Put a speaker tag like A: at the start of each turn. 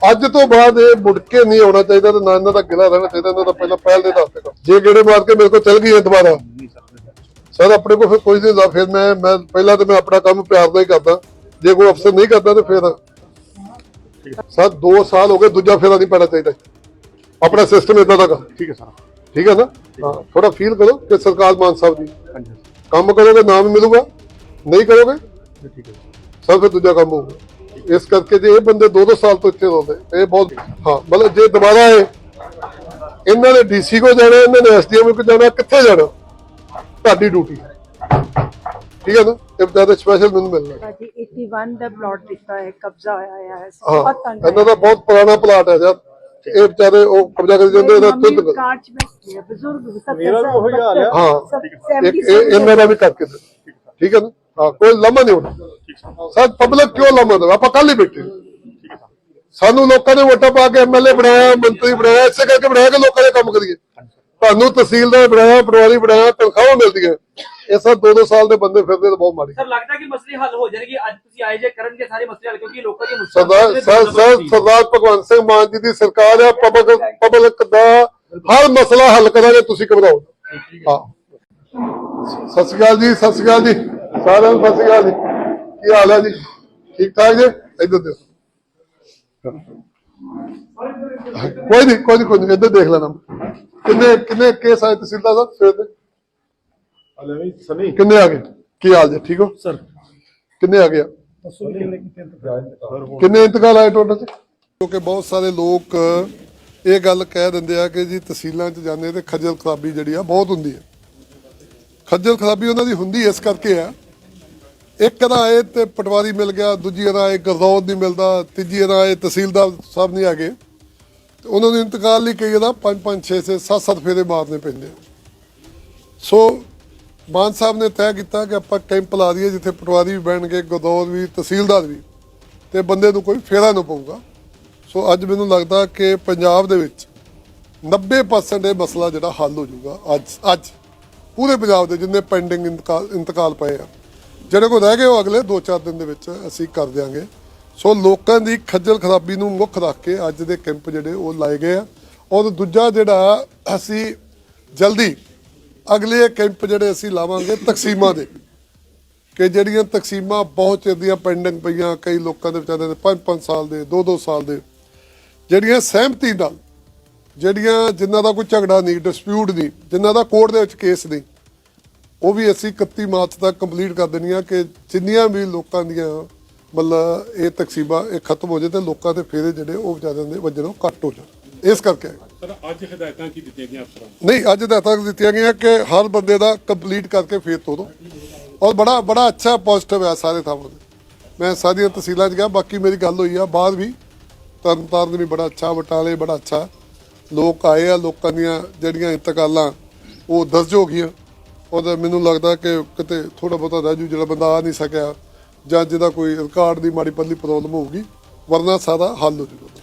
A: ਅੱਜ ਤੋਂ ਬਾਅਦ ਇਹ ਮੁੜ ਕੇ ਨਹੀਂ ਆਉਣਾ ਚਾਹੀਦਾ ਤੇ ਨਾ ਇਹਨਾਂ ਦਾ ਗਿਲਾ ਰਹਿਣਾ ਚਾਹੀਦਾ ਇਹਨਾਂ ਦਾ ਪਹਿਲਾਂ ਪਹਿਲ ਦੇ ਦੱਸ ਕੰਮ। ਜੇ ਗੇੜੇ ਮਾਰ ਕੇ ਮੇਰੇ ਕੋਲ ਚੱਲ ਗਈ ਹੈ ਦੁਬਾਰਾ। ਸਰ ਆਪਣੇ ਕੋਲ ਫਿਰ ਕੋਈ ਨਹੀਂ ਫਿਰ ਮੈਂ ਮੈਂ ਪਹਿਲਾਂ ਤਾਂ ਮੈਂ ਆਪਣਾ ਕੰਮ ਪਿਆਰ ਨਾਲ ਹੀ ਕਰਦਾ। ਜੇ ਕੋਈ ਅਫਸਰ ਨਹੀਂ ਕਰਦਾ ਤੇ ਫਿਰ ਸਰ 2 ਸਾਲ ਹੋ ਗਏ ਦੂਜਾ ਫੇਰਾ ਨਹੀਂ ਪੈਣਾ ਚਾਹੀਦਾ। ਆਪਣਾ ਸਿਸਟਮ ਇਦਾਂ ਦਾ
B: ਠੀਕ ਹੈ ਸਰ।
A: ਠੀਕ ਹੈ ਨਾ? ਥੋੜਾ ਫੀਲ ਕਰੋ ਕਿ ਸਰਕਾਰ ਮਾਨ ਸਾਹਿਬ ਦੀ। ਕੰਮ ਕਰੋਗੇ ਨਾਮ ਮਿਲੂਗਾ। ਨਹੀਂ ਕਰੋਗੇ?
B: ਸਰ ਠੀਕ ਹੈ।
A: ਸਭ ਫਿਰ ਦੂਜਾ ਕੰਮ ਹੋਊਗਾ। ਇਸ ਕਰਕੇ ਜੇ ਇਹ ਬੰਦੇ ਦੋ ਦੋ ਸਾਲ ਤੋਂ ਇੱਥੇ ਰਹਿੰਦੇ ਇਹ ਬਹੁਤ ਹਾਂ ਮਤਲਬ ਜੇ ਦੁਬਾਰਾ ਇਹ ਇਹਨਾਂ ਨੇ ਡੀਸੀ ਕੋ ਜਾਣਾ ਇਹਨਾਂ ਨੇ ਐਸਡੀਐਮ ਕੋ ਜਾਣਾ ਕਿੱਥੇ ਜਾਣਾ? ਤੁਹਾਡੀ ਡਿਊਟੀ। ਠੀਕ ਹੈ ਨਾ? ਇਹ ਬਤਾ ਸਪੈਸ਼ਲ ਮੈਨੂੰ ਮਿਲਣਾ।
C: ਭਾਜੀ 81 ਦਾ ਪਲਾਟ ਦਿੱਤਾ ਹੈ ਕਬਜ਼ਾ ਹੋਇਆ ਹੈ ਬਹੁਤ ਤੰਗ
A: ਇਹਨਾਂ ਦਾ ਬਹੁਤ ਪੁਰਾਣਾ ਪਲਾਟ ਹੈ ਯਾਰ। ਇਹ ਵਿਚਾਰੇ ਉਹ ਕਬਜ਼ਾ ਕਰੀ ਜਾਂਦੇ ਇਹਦਾ ਤੁੱਤ
C: ਕਾਰ ਚ ਬੈਠੇ ਆ ਬਜ਼ੁਰਗ
B: ਮੇਰਾ ਵੀ ਉਹੀ ਹਾਲ।
A: ਹਾਂ ਇਹ ਇਹਨਾਂ ਦਾ ਵੀ ਕਰਕੇ। ਠੀਕ ਹੈ ਨਾ? ਹਾਂ ਕੋਈ ਲੰਮਾ ਨਹੀਂ ਹੋਣਾ ਸਰ। ਪਬਲਿਕ ਕਿਉਂ ਲੰਮਾ ਦੇ ਆਪਾਂ ਕੱਲ ਹੀ ਬੈਠੇ ਸਾਨੂੰ ਲੋਕਾਂ ਨੇ ਵੋਟਾਂ ਪਾ ਕੇ ਐਮਐਲਏ ਬਣਾਇਆ ਮੰਤਰੀ ਬਣਾਇਆ ਇਸੇ ਕਰਕੇ ਬਣਾਇਆ ਕਿ ਲੋਕਾਂ ਦੇ ਕੰਮ ਕਰੀਏ। ਤੁਹਾਨੂੰ ਤਹਿਸੀਲਦਾਰ ਬਣਾਇਆ ਪਟਵਾਰੀ ਬਣਾਇਆ ਤਨਖਾਹਾਂ ਮਿਲਦੀਆਂ ਇਹ ਸਭ ਦੋ ਦੋ ਸਾਲ ਦੇ ਬੰਦੇ ਫਿਰਦੇ ਤਾਂ ਬਹੁਤ ਮਾੜੀ
D: ਸਰ ਲੱਗਦਾ ਕਿ ਮਸਲੇ ਹੱਲ ਹੋ ਜਾਣਗੇ ਅੱਜ ਤੁਸੀਂ ਆਏ ਜੇ ਕਰਨਗੇ ਸਾਰੇ ਮਸਲੇ ਹੱਲ ਕਿਉਂਕਿ ਲੋਕਾਂ ਦੀ ਮੁਸ਼ਕਲ
A: ਸਰਦਾਰ ਸਰ ਸਰ ਸਰਦਾਰ ਭਗਵੰਤ ਸਿੰਘ ਮਾਨ ਜੀ ਦੀ ਸਰਕਾਰ ਹੈ ਪਬਲਿਕ ਪਬਲਿਕ ਦਾ ਹਰ ਮਸਲਾ ਹੱਲ ਕਰਾਂਗੇ ਤੁਸੀਂ ਘਬਰਾਓ। ਹਾਂ। ਸਤਿ ਸ਼੍ਰੀ ਅਕਾਲ ਜੀ ਸਤਿ ਸ਼੍ਰੀ ਅਕਾਲ ਜੀ। ਸਾਰਿਆਂ ਨੂੰ ਸਤਿ ਸ਼੍ਰੀ ਅਕਾਲ ਜੀ। ਕੀ ਹਾਲ ਹੈ ਜੀ? ਠੀਕ ਠਾਕ ਜੀ? ਇੱਧਰ ਦੇਖੋ। ਕੋਈ ਨਹੀਂ ਕੋਈ ਨਹੀਂ ਕੋਈ ਨਹੀਂ। ਇੱਧਰ ਦੇਖ ਲੈਣਾ ਕਿੰਨੇ ਕਿੰਨੇ ਕੇਸ ਆਏ ਤਹਿਸੀਲਦਾਰ ਸਾਹਿਬ ਸਵੇਰ ਦੇ?
B: ਹਲੇ ਵੀ ਸਨੀ।
A: ਕਿੰਨੇ ਆ ਗਏ? ਕੀ ਹਾਲ ਜੀ? ਠੀਕ ਹੋ?
B: ਸਰ।
A: ਕਿੰਨੇ ਆ ਗਏ ਆ? ਕਿੰਨੇ ਇੰਤਕਾਲ ਆਏ ਟੋਟਲ ਚ? ਕਿਉਂਕਿ ਬਹੁਤ ਸਾਰੇ ਲੋਕ ਇਹ ਗੱਲ ਕਹਿ ਦਿੰਦੇ ਆ ਕਿ ਜੀ ਤਹਿਸੀਲਾਂ 'ਚ ਜਾਂਦੇ ਤੇ ਖੱਜਲ ਖਰਾਬੀ ਜਿਹੜੀ ਆ ਬਹੁਤ ਹੁੰਦੀ ਹੈ। ਖੱਜਲ ਖਰਾਬੀ ਉਹਨਾਂ ਦੀ ਹੁੰਦੀ ਇਸ ਕਰਕੇ ਆ ਇੱਕ ਦਾ ਆਏ ਤੇ ਪਟਵਾਰੀ ਮਿਲ ਗਿਆ, ਦੂਜੀ ਦਾ ਆਏ ਗਰਦੌਦ ਨਹੀਂ ਮਿਲਦਾ, ਤੀਜੀ ਦਾ ਆਏ ਤਹਿਸੀਲਦਾਰ ਸਾਹਿਬ ਨਹੀਂ ਆ ਗਏ ਤੇ ਉਹਨਾਂ ਨੂੰ ਇੰਤਕਾਲ ਲਈ ਕਈ ਦਾ 5 5 6 6 7 7 ਫੇਰੇ ਮਾਰਨੇ ਪੈਂਦੇ ਸੋ ਮਾਨ ਸਾਹਿਬ ਨੇ ਤੈਅ ਕੀਤਾ ਕਿ ਆਪਾਂ ਕੈਂਪ ਲਾ ਦਈਏ ਜਿੱਥੇ ਪਟਵਾਰੀ ਵੀ ਬਹਿਣਗੇ ਗਦੌਰ ਵੀ, ਤਹਿਸੀਲਦਾਰ ਵੀ, ਤੇ ਬੰਦੇ ਨੂੰ ਕੋਈ ਫੇਰਾ ਨਾ ਪਊਗਾ। ਸੋ ਅੱਜ ਮੈਨੂੰ ਲੱਗਦਾ ਕਿ ਪੰਜਾਬ ਦੇ ਵਿੱਚ 90% ਇਹ ਮਸਲਾ ਜਿਹੜਾ ਹੱਲ ਹੋ ਜਾਊਗਾ ਅੱਜ ਅੱਜ। ਪੂਰੇ ਪੰਜਾਬ ਦੇ ਜਿੰਨੇ ਪੈਂਡਿੰਗ ਇੰਤਕਾਲ ਇੰਤਕਾਲ ਪਏ ਆ। ਜਿਹੜੇ ਕੋ ਰਹਿ ਗਏ ਉਹ ਅਗਲੇ 2-4 ਦਿਨ ਦੇ ਵਿੱਚ ਅਸੀਂ ਕਰ ਦਿਆਂਗੇ। ਸੋ ਲੋਕਾਂ ਦੀ ਖੱਜਲ ਖਰਾਬੀ ਨੂੰ ਮੁੱਖ ਰੱਖ ਕੇ ਅੱਜ ਦੇ ਕੈਂਪ ਜਿਹੜੇ ਉਹ ਲਾਏ ਗਏ ਆ। ਔਰ ਦੂਜਾ ਜਿਹੜਾ ਅਸੀਂ ਜਲਦੀ ਅਗਲੇ ਕੈਂਪ ਜਿਹੜੇ ਅਸੀਂ ਲਾਵਾਂਗੇ ਤਕਸੀਮਾਂ ਦੇ। ਕਿ ਜਿਹੜੀਆਂ ਤਕਸੀਮਾਂ ਬਹੁਤ ਚਿਰ ਦੀਆਂ ਪੈਂਡਿੰਗ ਪਈਆਂ, ਕਈ ਲੋਕਾਂ ਦੇ ਵਿਚਾਰਿਆਂ ਦੇ 5-5 ਸਾਲ ਦੇ 2-2 ਸਾਲ ਦੇ। ਜਿਹੜੀਆਂ ਸਹਿਮਤੀ ਨਾਲ ਜਿਹੜੀਆਂ ਜਿਨ੍ਹਾਂ ਦਾ ਕੋਈ ਝਗੜਾ ਨਹੀਂ ਡਿਸਪਿਊਟ ਨਹੀਂ ਜਿਨ੍ਹਾਂ ਦਾ ਕੋਰਟ ਦੇ ਵਿੱਚ ਕੇਸ ਨਹੀਂ ਉਹ ਵੀ ਅਸੀਂ 31 ਮਾਰਚ ਤੱਕ ਕੰਪਲੀਟ ਕਰ ਦੇਣੀਆਂ ਕਿ ਜਿੰਨੀਆਂ ਵੀ ਲੋਕਾਂ ਦੀਆਂ ਮਤਲਬ ਇਹ ਤਕਸੀਮਾਂ ਇਹ ਖਤਮ ਹੋ ਜੇ ਤੇ ਲੋਕਾਂ ਦੇ ਫੇਰੇ ਜਿਹੜੇ ਉਹ ਵਿਚਾਰਿਆਂ ਦੇ ਵੱਜਣੋਂ ਘੱਟ ਹੋ ਜਾਣ। ਇਸ ਕਰਕੇ
B: ਸਰ ਅੱਜ ਹਦਾਇਤਾਂ ਕੀ ਦਿੱਤੀਆਂ ਗਈਆਂ ਅਫਸਰਾਂ
A: ਨਹੀਂ ਅੱਜ ਤੱਕ ਦਿੱਤੀਆਂ ਗਈਆਂ ਕਿ ਹਰ ਬੰਦੇ ਦਾ ਕੰਪਲੀਟ ਕਰਕੇ ਫੇਰ ਤੋਂ ਦੋ। ਔਰ ਬੜਾ ਬੜਾ ਅੱਛਾ ਪੋਜ਼ਿਟਿਵ ਹੈ ਸਾਰੇ ਥਾਵਾਂ ਤੇ। ਮੈਂ ਸਾਰੀਆਂ ਤਹਿਸੀਲਾਂ 'ਚ ਗਿਆ ਬਾਕੀ ਮੇਰੀ ਗੱਲ ਹੋਈ ਆ ਬਾਅਦ ਵੀ ਤਰਨ ਤਾਰਨ ਵੀ ਬੜਾ ਅੱਛਾ ਬਟਾਲੇ ਬੜਾ ਅੱਛਾ। ਲੋਕ ਆਏ ਆ, ਲੋਕਾਂ ਦੀਆਂ ਜਿਹੜੀਆਂ ਇੰਤਕਾਲਾਂ, ਉਹ ਦਰਜ ਹੋ ਗਈਆਂ। ਉਹਦਾ ਮੈਨੂੰ ਲੱਗਦਾ ਕਿ ਕਿਤੇ ਥੋੜਾ ਬਹੁਤਾ ਰਹਿ ਜੂ ਜਿਹੜਾ ਬੰਦਾ ਆ ਨਹੀਂ ਸਕਿਆ ਜਾਂ ਜਿਹਦਾ ਕੋਈ ਰਿਕਾਰਡ ਦੀ ਮਾੜੀ ਪੱਲੀ ਪ੍ਰੋਬਲਮ ਹੋਊਗੀ, ਵਰਨਾ ਸਾਰਾ ਹੱਲ ਹੋ ਜੂਗਾ